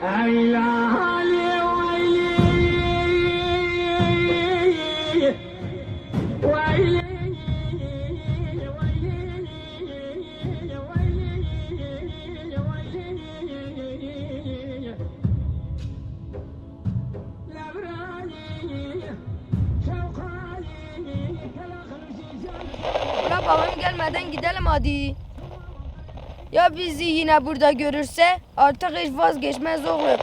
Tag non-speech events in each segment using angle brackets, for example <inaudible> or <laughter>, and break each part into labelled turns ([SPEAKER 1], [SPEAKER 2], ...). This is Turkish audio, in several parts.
[SPEAKER 1] Ula babam gelmeden gidelim hadi. Ya bizi yine burada görürse artık hiç vazgeçmez oğlum.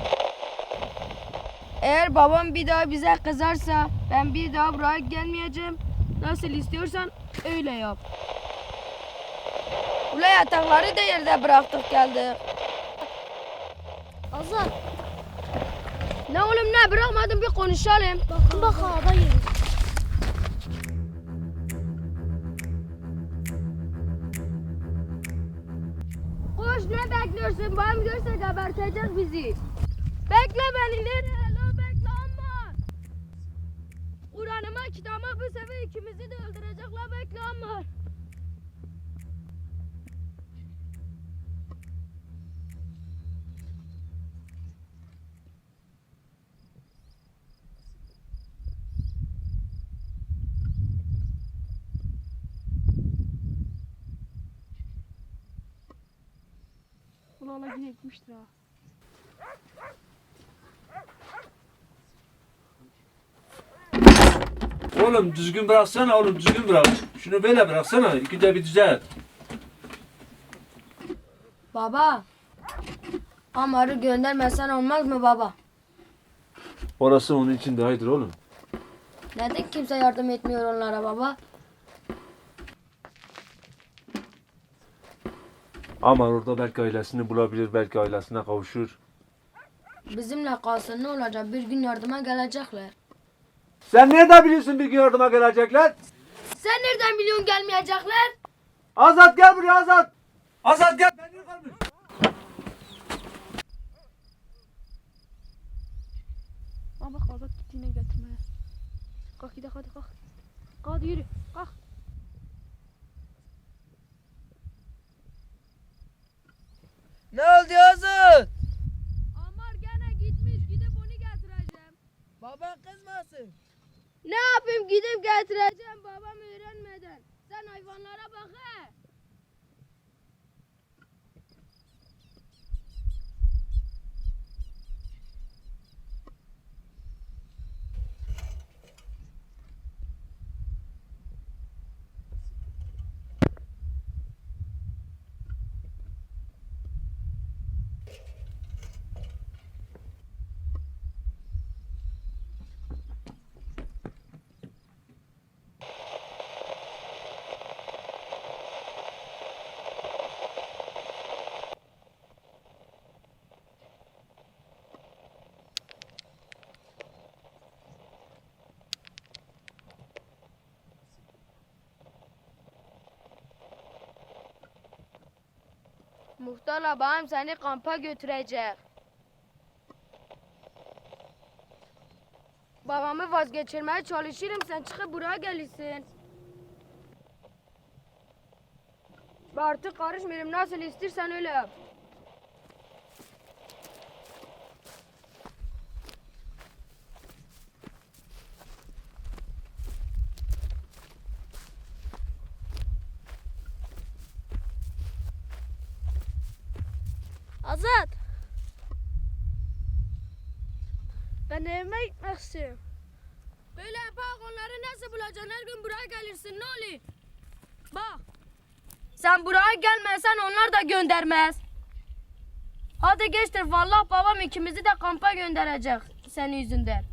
[SPEAKER 1] Eğer babam bir daha bize kızarsa ben bir daha buraya gelmeyeceğim. Nasıl istiyorsan öyle yap. Ula yatakları da yerde bıraktık geldik.
[SPEAKER 2] Azat
[SPEAKER 1] Ne oğlum ne bırakmadın bir konuşalım.
[SPEAKER 2] bak bak hava yeriz.
[SPEAKER 1] Bekliyorsun? Babam görse gebertecek bizi. Bekle beni nereye la bekle ama. Kur'an'ıma kitabıma bu sefer ikimizi de öldürecek la bekle ama.
[SPEAKER 2] Ulan yine gitmiştir ha.
[SPEAKER 3] Oğlum düzgün bıraksana oğlum düzgün bırak. Şunu böyle bıraksana. İki de bir düzelt.
[SPEAKER 1] Baba. Amar'ı göndermesen olmaz mı baba?
[SPEAKER 3] Orası onun için daha iyidir oğlum.
[SPEAKER 1] Neden kimse yardım etmiyor onlara baba?
[SPEAKER 3] Ama orada belki ailesini bulabilir, belki ailesine kavuşur.
[SPEAKER 1] Bizimle kalsın ne olacak? Bir gün yardıma gelecekler.
[SPEAKER 3] Sen nereden biliyorsun bir gün yardıma gelecekler?
[SPEAKER 1] Sen nereden biliyorsun gelmeyecekler?
[SPEAKER 3] Azat gel buraya Azat. Azat gel. Ben?
[SPEAKER 2] Ama bak Azat gitti yine getirmeye. Kalk gidelim hadi kalk. Kalk hadi yürü kalk.
[SPEAKER 4] Ne oldu Azat?
[SPEAKER 1] Amar gene gitmiş gidip onu getireceğim.
[SPEAKER 4] Baban kızmasın.
[SPEAKER 1] Ne yapayım gidip getireceğim babam öğrenmeden. Sen hayvanlara bak he. Muhtarla babam seni kampa götürecek. Babamı vazgeçirmeye çalışırım sen çıkıp buraya gelirsin. Artık karışmıyorum nasıl istersen öyle yap.
[SPEAKER 2] Azat. Ben evime gitmek istiyorum.
[SPEAKER 1] Böyle yapak nasıl bulacaksın? Her gün buraya gelirsin ne oluyor? Bak. Sen buraya gelmezsen onlar da göndermez. Hadi geçtir vallahi babam ikimizi de kampa gönderecek senin yüzünden.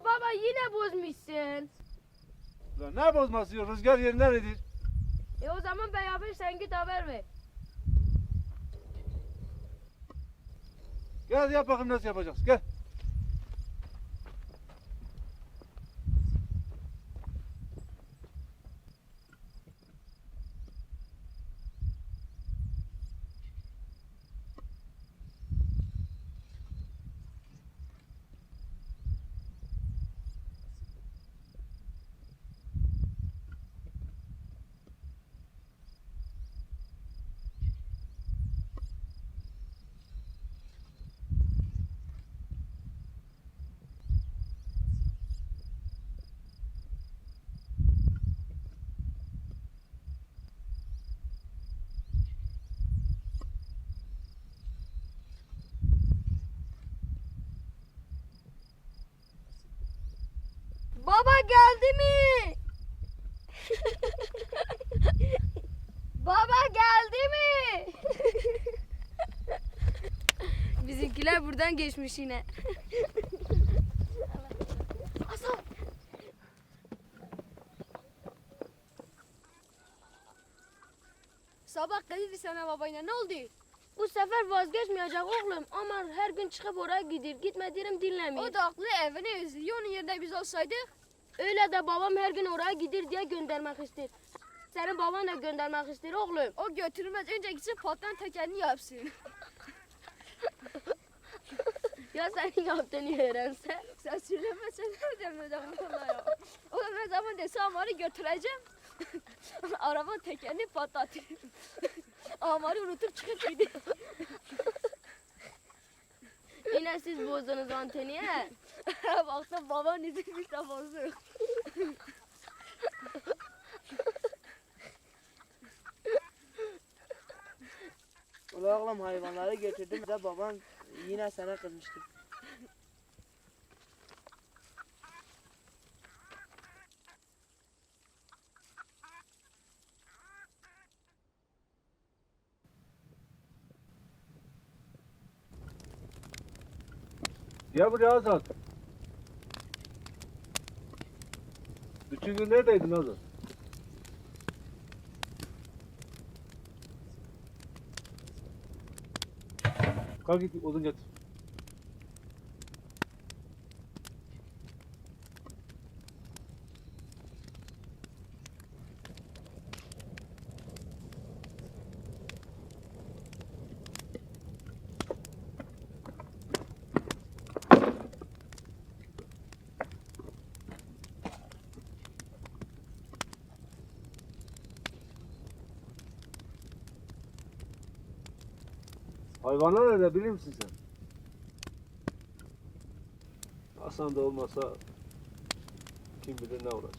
[SPEAKER 1] Baba yine bozmuşsun.
[SPEAKER 3] Lan ne bozması yok? Rüzgar yeri nerededir?
[SPEAKER 1] E o zaman beraber sen git haber ver.
[SPEAKER 3] Gel yap bakayım nasıl yapacağız. Gel.
[SPEAKER 1] Baba geldi mi? Baba geldi mi? Bizimkiler buradan geçmiş yine. Hasan.
[SPEAKER 2] Sabah geldi sana babayla ne oldu?
[SPEAKER 1] Bu sefer vazgeçmeyecek oğlum. Ama her gün çıkıp oraya gidiyor. Gitme derim dinlemiyor.
[SPEAKER 2] O da haklı evini özlüyor. Onun yerine biz olsaydık.
[SPEAKER 1] Öyle de babam her gün oraya gidir diye göndermek ister. Senin baban da göndermek ister oğlum.
[SPEAKER 2] O götürmez. Önce gitsin patron tekerini yapsın. <laughs>
[SPEAKER 1] Ya senin yaptığını öğrense.
[SPEAKER 2] Sen söylemezsen ne demeyeceğim valla ya. O da ne zaman dese amarı götüreceğim. <laughs> Araba tekerini patlatayım. Amarı unutup çıkıp gidiyor.
[SPEAKER 1] Yine siz bozdunuz anteni he.
[SPEAKER 2] Baktım baban izin bir de bozuk.
[SPEAKER 4] Ulan oğlum hayvanları götürdüm de baban yine sana kızmıştı.
[SPEAKER 3] Ya buraya Azat. Bütün gün neredeydin Azat? Kalk git odun getir. Hayvanlar öyle bilir misin sen? Hasan da olmasa kim bilir ne olacak.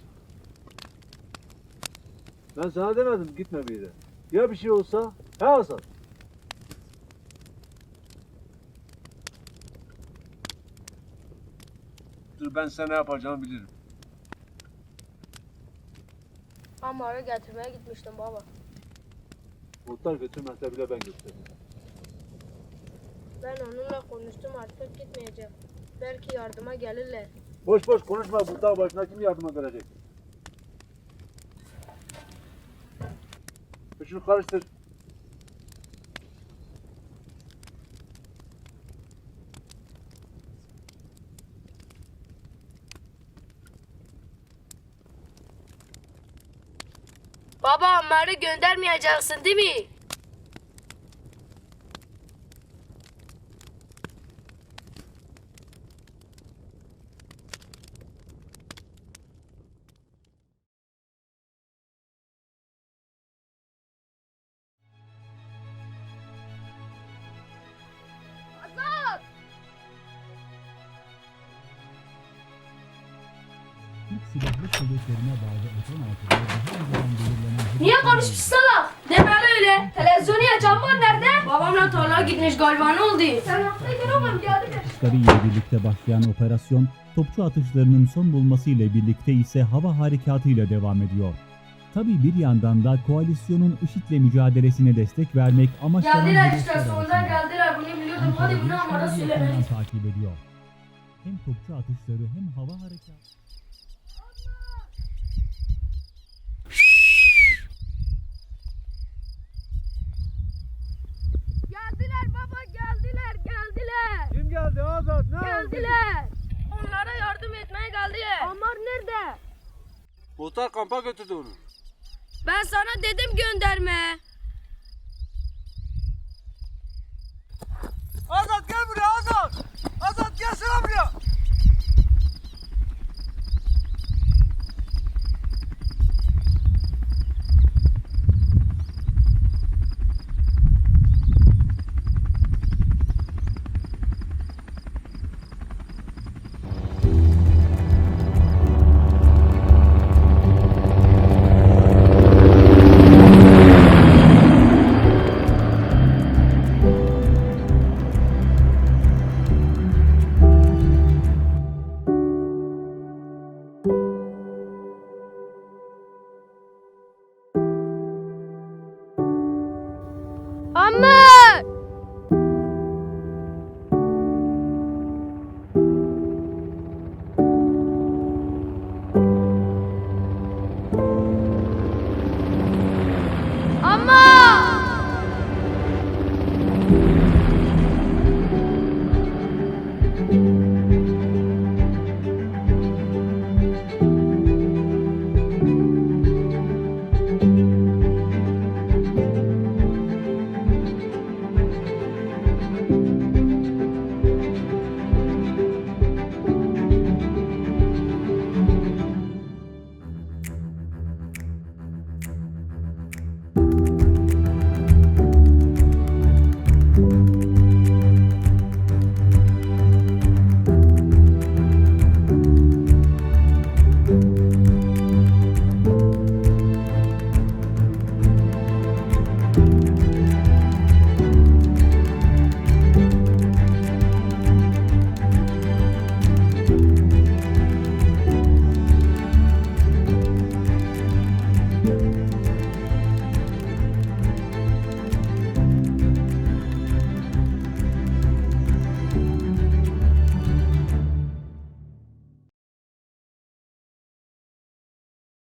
[SPEAKER 3] Ben sana demedim gitme bir yere. Ya bir şey olsa? He Hasan? Dur ben sana ne yapacağımı bilirim.
[SPEAKER 1] Amarı getirmeye gitmiştim baba.
[SPEAKER 3] Muhtar götürmezse bile ben götürürüm.
[SPEAKER 1] Ben onunla konuştum artık gitmeyeceğim. Belki yardıma gelirler.
[SPEAKER 3] Boş boş konuşma bu dağ başına kim yardıma verecek? Şunu karıştır.
[SPEAKER 1] Baba Amar'ı göndermeyeceksin değil mi?
[SPEAKER 5] Silahlı Kuvvetlerine bağlı daha önceden belirlenen
[SPEAKER 1] Niye konuşmuş salak? Deme öyle. Televizyonu ya cambar nerede? Babamla tarlaya gitmiş galiba ne oldu? Sen haklıydın oğlum geldi mi?
[SPEAKER 5] ile birlikte başlayan operasyon, topçu atışlarının son bulması ile birlikte ise hava harekatıyla devam ediyor. Tabi bir yandan da koalisyonun IŞİD'le mücadelesine destek vermek amaçlanan
[SPEAKER 1] Geldiler işte sonunda
[SPEAKER 5] arasında.
[SPEAKER 1] geldiler bunu biliyordum. Hadi bunu Amar'a söyle.
[SPEAKER 5] takip ediyor. Hem topçu atışları hem hava harekatı.
[SPEAKER 1] Geldiler baba geldiler geldiler.
[SPEAKER 3] Kim geldi Azat? Ne
[SPEAKER 1] Geldiler. Onlara yardım etmeye geldiler.
[SPEAKER 2] Amar nerede?
[SPEAKER 3] Muhtar kampa götürdü onu.
[SPEAKER 1] Ben sana dedim gönderme.
[SPEAKER 4] Azat gel buraya Azat. Azat gelsene buraya.